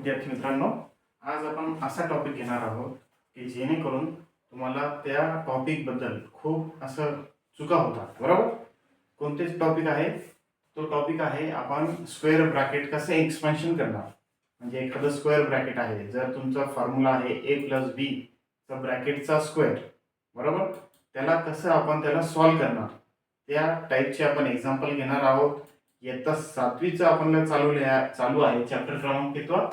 विद्यार्थी मित्रांनो आज आपण असा टॉपिक घेणार आहोत की जेणेकरून तुम्हाला त्या टॉपिकबद्दल खूप असं चुका होतात बरोबर? कोणतेच टॉपिक आहे तो टॉपिक आहे आपण स्क्वेअर ब्रॅकेट कसं एक्सपेन्शन करणार? म्हणजे एखादं स्क्वेअर ब्रॅकेट आहे जर तुमचा फॉर्म्युला आहे ए प्लस बी चा ब्रॅकेटचा स्क्वेअर बरोबर? त्याला कसं आपण त्याला सॉल्व करणार? त्या टाईपचे आपण एक्झाम्पल घेणार आहोत. इयत्ता सातवीचं आपण चालू चालू आहे चॅप्टर क्रमांक कितवा?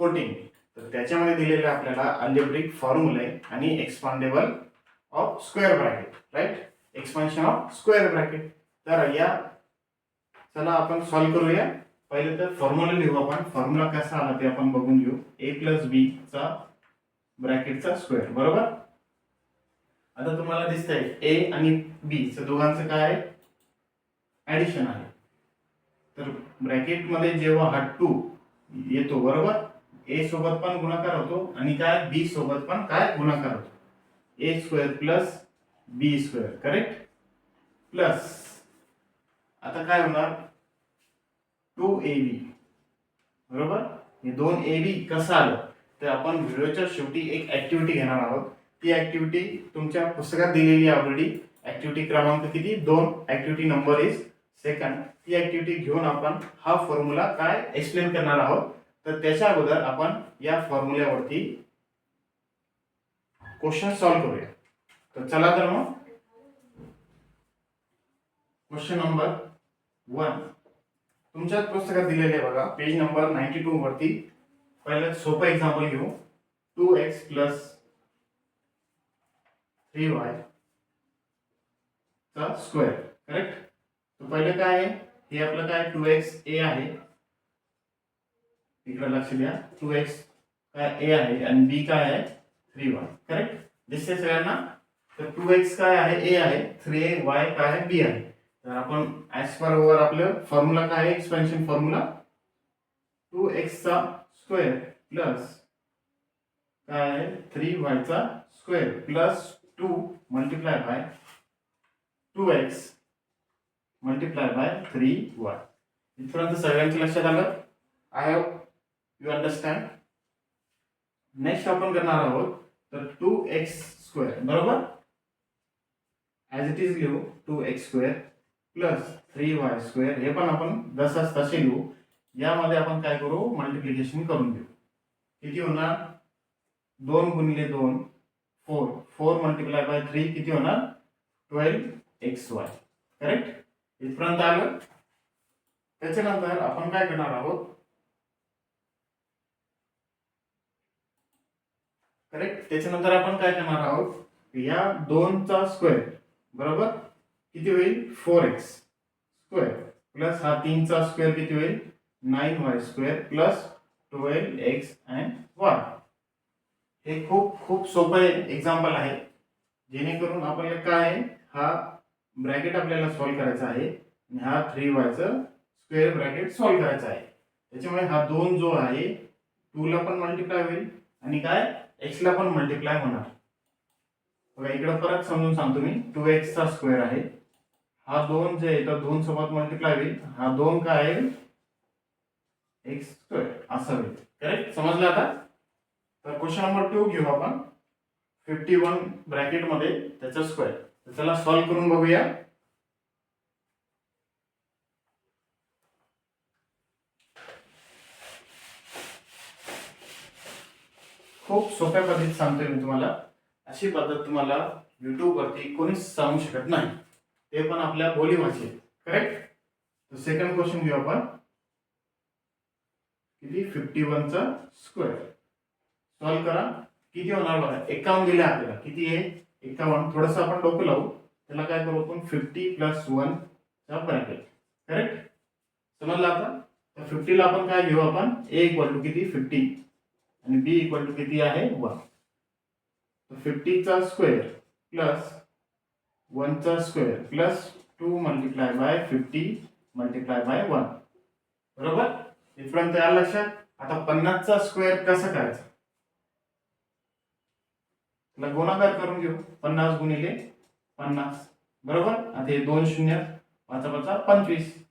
फोर्टीन तर त्याच्यामध्ये दिलेले आपल्याला अल्जेब्रिक फॉर्म्युले आणि expandable of square bracket right expansion of square bracket तर या चला आपण सॉल्व करूया. पहिले तर फॉर्म्युला लिहू आपण. फॉर्म्युला कसा आला ते आपण बघून घेऊ. ए प्लस बी चा ब्रॅकेटचा स्क्वेअर बरोबर? आता तुम्हाला दिसतंय ए आणि बी च दोघांचं काय आहे? ऍडिशन आहे. तर ब्रॅकेटमध्ये जेव्हा हा टू येतो बरोबर? ए सोबत पण गुणाकार होतो आणि काय? बी सोबत पण काय? गुणाकार होतो. A square plus B square correct? Plus आता काय होणार? टू ए बी बरोबर? हे दोन ए बी कसं आलं? तर आपण व्हिडिओच्या शेवटी एक ऍक्टिव्हिटी घेणार आहोत. ती ऍक्टिव्हिटी तुमच्या पुस्तकात दिलेली ऑलरेडी ऍक्टिव्हिटी क्रमांक किती? दोन. ऍक्टिव्हिटी नंबर इज सेकंड ती ऍक्टिव्हिटी घेऊन आपण हा फॉर्म्युला काय? एक्सप्लेन करणार आहोत. तर त्याच्या अगोदर आपण या फॉर्म्युल्यावरती क्वेश्चन सॉल्व्ह करूया. तर चला तर मग. क्वेश्चन नंबर वन तुमच्याच पुस्तकात दिलेले बघा. पेज नंबर नाईन्टी टू वरती. पहिलं सोपं एक्झाम्पल घेऊ. Two X plus three Y चा स्क्वेअर करेक्ट तर पहिलं काय आहे? हे आपलं काय? टू एक्स ए आहे. इकडे लक्ष द्या. टू एक्स काय ए आहे आणि बी काय आहे? थ्री वाय करेक्ट दिसते सगळ्यांना? तर टू एक्स काय आहे? ए आहे. थ्री वाय काय आहे? बी आहे. तर आपण ॲज पर ओवर आपलं फॉर्म्युला काय आहे? एक्सपेन्शन फॉर्म्युला टू एक्सचा स्क्वेअर प्लस काय आहे? Three वायचा square plus two multiply by two X multiply by three Y इथपर्यंत सगळ्यांच्या लक्षात आलं? I have you understand next आपण करणार आहोत. तर टू एक्स स्क्वेअर बरोबर? ॲज इट इज लिहू two X square plus three Y square हे पण आपण जसाच तसे लिहू. यामध्ये आपण काय करू? मल्टिप्लिकेशन करून घेऊ. किती होणार? दोन गुणिले दोन four four multiply by three किती होणार? ट्वेल्व एक्स वाय करेक्ट इथपर्यंत आलं? त्याच्यानंतर आपण काय करणार आहोत? करेक्ट त्याच्यानंतर आपण काय करणार आहोत? या दोनचा स्क्वेअर बरोबर? किती होईल? फोर एक्स स्क्वेअर प्लस हा तीनचा स्क्वेअर किती होईल? Nine Y square plus twelve X and Y हे खूप खूप सोपं एक्झाम्पल आहे. जेणेकरून आपल्याला काय हा ब्रॅकेट आपल्याला सॉल्व्ह करायचा आहे. आणि हा थ्री वायचं स्क्वेअर ब्रॅकेट सॉल्व्ह करायचा आहे. त्याच्यामुळे हा दोन जो आहे टूला पण मल्टिप्लाय होईल. आणि काय? एक्सला पण मल्टिप्लाय होणार. बघा इकडं परत समजून सांगतो मी. टू एक्सचा स्क्वेअर आहे. हा दोन जे आहे तर दोन सोबत मल्टिप्लाय होईल. हा दोन काय आहे? एक्स स्क्वेअर असं होईल. करेक्ट समजलं आता? तर क्वेश्चन नंबर टू घेऊ आपण. फिफ्टी वन ब्रॅकेटमध्ये त्याचा स्क्वेअर तर चला सॉल्व्ह करून बघूया. खूप सोप्या पद्धतीत सांगतोय मी तुम्हाला. अशी पद्धत तुम्हाला युट्यूबवरती कोणीच सांगू शकत नाही. ते पण आपल्या बोली भाषेत करेक्ट तर सेकंड क्वेश्चन घेऊ आपण. किती फिफ्टी वनचा स्क्वेअर सॉल्व्ह करा. किती होणार बघा? एकावन्न दिले आपल्याला. किती आहे? एकावन्न. थोडस आपण डोकं लावू. त्याला काय करू आपण? फिफ्टी प्लस वन चा ब्रॅकेट करेक्ट समजलं आता? तर फिफ्टीला आपण काय घेऊ आपण? ए इक्वल टू किती? फिफ्टी आणि बी इक्वल टू किती आहे? वन तर फिफ्टीचा square plus वनचा square plus two multiply by fifty multiply by one बरोबर? इथपर्यंत या लक्षात? आता पन्नासचा स्क्वेअर कसा करायचा? त्याला गुणाकार करून घेऊ. पन्नास गुणिले पन्नास. बरोबर? आता हे दोन शून्य पाचा पाचा पंचवीस.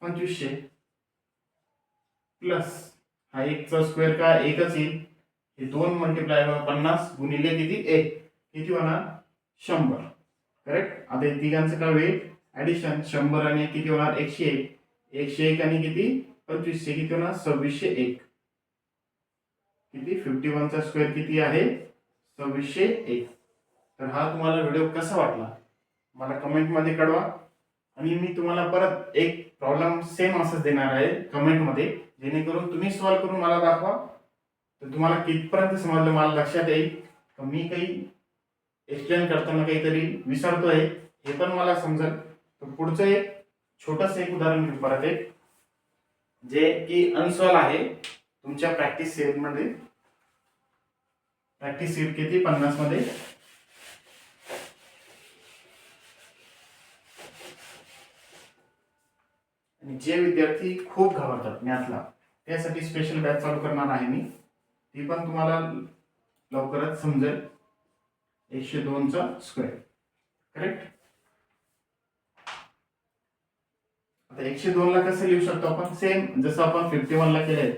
पंचवीसशे. प्लस हा एकचा स्क्वेअर का एकच येईल? हे दोन मल्टिप्लाय पन्नास गुणिले किती? एक. किती होणार? शंभर. करेक्ट आता तिघांचं काय होईल ऍडिशन शंभर आणि किती होणार? एकशे एक. एकशे एक आणि किती? पंचवीसशे. किती होणार? सव्वीसशे एक. किती? फिफ्टी वनचा स्क्वेअर किती आहे? सव्वीसशे एक. तर हा तुम्हाला व्हिडिओ कसा वाटला? मला कमेंटमध्ये कळवा. आणि मी तुम्हाला परत एक प्रॉब्लेम सेम असंच देणार आहे कमेंटमध्ये जेणेकरून तुम्ही सॉल्व्ह करून मला दाखवा. तर तुम्हाला कितपर्यंत समजलं मला लक्षात येईल. का मी काही एक्सप्लेन करताना काहीतरी विसरतोय. हे पण मला समजेल. तर पुढचं एक छोटंसं एक उदाहरण घेऊ परत एक. जे की अनसॉल्व आहे. तुमच्या प्रॅक्टिस सेटमध्ये प्रॅक्टिस सीट किती? पन्नास आणि जे विद्यार्थी खूप घाबरतात मॅथला त्यासाठी स्पेशल बॅच चालू करणार आहे मी. ती पण तुम्हाला लवकरच समजेल. एकशे दोनचा स्क्वेअर करेक्ट आता एकशे दोनला कसं लिहू शकतो आपण? सेम जसं आपण फिफ्टी वनला केलंय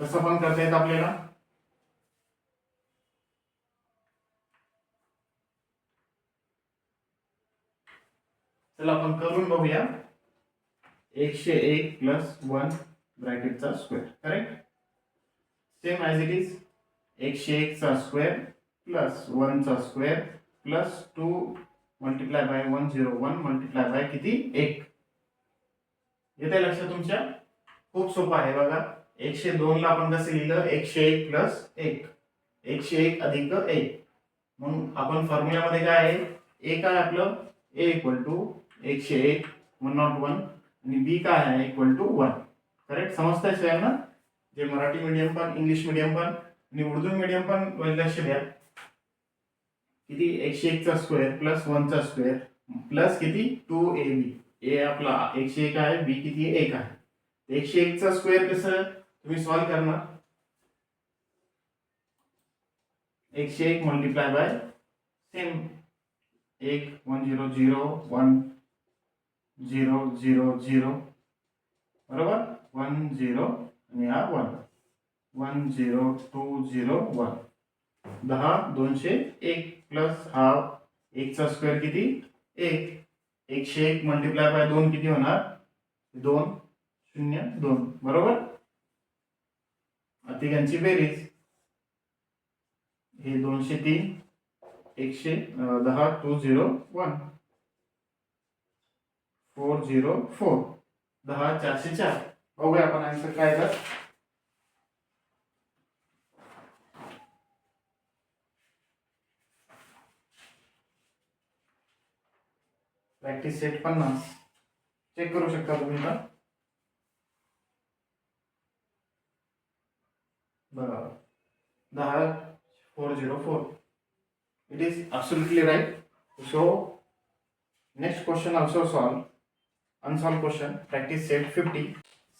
तसं पण करता येत आपल्याला. चला आपण करून बघूया. एकशे एक plus one ब्रॅकेटचा square correct same as it is एकशे एकचा square plus वनचा square plus two multiply by one zero one multiply by किती? एक. येते लक्षात तुमच्या? खूप सोपं आहे बघा. एकशे दोनला आपण कसं लिहिलं? एकशे एक प्लस एक. एकशे एक अधिक एक. मग आपण फॉर्म्युल्यामध्ये काय आहे? एक आहे आपलं ए इक्वल टू एकशे एक वन नॉट वन आणि बी काय आहे? इक्वल टू वन करेक्ट समजतंय सगळ्यांना? जे मराठी मीडियम पण इंग्लिश मीडियम पण आणि उर्दू मीडियम पण लक्ष द्या किती? एकशे एकचा स्क्वेअर प्लस वनचा स्क्वेअर प्लस किती? टू ए बी ए आपला एकशे एक आहे बी किती? एक आहे. एकशे एकचा स्क्वेअर कसं? तुम्ही सॉल्व्ह करणार. एकशे एक मल्टिप्लाय बाय सेम एक one zero zero one zero zero zero बरोबर? वन झिरो आणि हा one. One zero two zero one. दहा दोनशे एक प्लस हा एकचा स्क्वेअर किती? एक. एकशे एक मल्टिप्लाय बाय दोन किती होणार? दोन. शून्य दोन. बरोबर? तिघांची बेरीज. हे दोनशे तीन. एकशे दहा two zero one. Four zero four. दहा चारशे चार. बघूया आपण आन्सर काय तर प्रॅक्टिस सेट पन्नास. चेक करू शकता तुम्ही का बरोबर. दहा four zero four. It is absolutely right so next question also solve unsolved question practice set fifty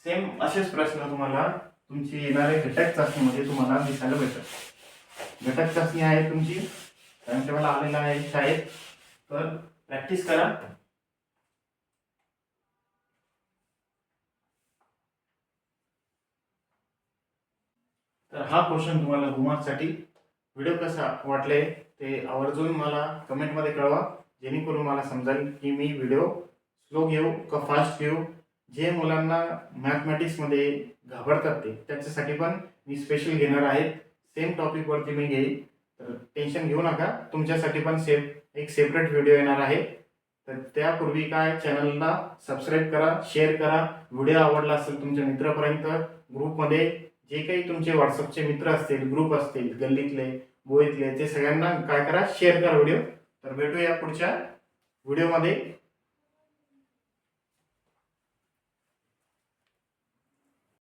same असेच प्रश्न तुम्हाला तुमची येणाऱ्या घटक चाचणीमध्ये तुम्हाला दिसायला भेटत घटक चाचणी आहे तुमची. टाइम टेबल आलेला आहे शाळेत. तर प्रॅक्टिस करा. तर हा क्वेश्चन तुम्हाला होमवर्कसाठी व्हिडिओ कसा वाटले ते आवर्जून मला कमेंटमध्ये कळवा. जेणेकरून मला समजेल की मी व्हिडिओ स्लो घेऊ का फास्ट घेऊ? जे मुलांना मॅथमॅटिक्समध्ये घाबरतात ते त्याच्यासाठी पण मी स्पेशल घेणार आहे. सेम टॉपिकवरती मी घेईल. तर टेन्शन घेऊ नका. तुमच्यासाठी पण सेफ एक सेपरेट व्हिडिओ येणार आहे. तर त्यापूर्वी काय? चॅनलला सबस्क्राईब करा शेअर करा. व्हिडिओ आवडला असेल तुमच्या मित्रापर्यंत ग्रुपमध्ये जे काही तुमचे व्हॉट्सअपचे मित्र असतील ग्रुप असतील गल्लीतले बोईतले ते सगळ्यांना काय करा? शेअर करा व्हिडिओ तर भेटूया पुढच्या व्हिडिओमध्ये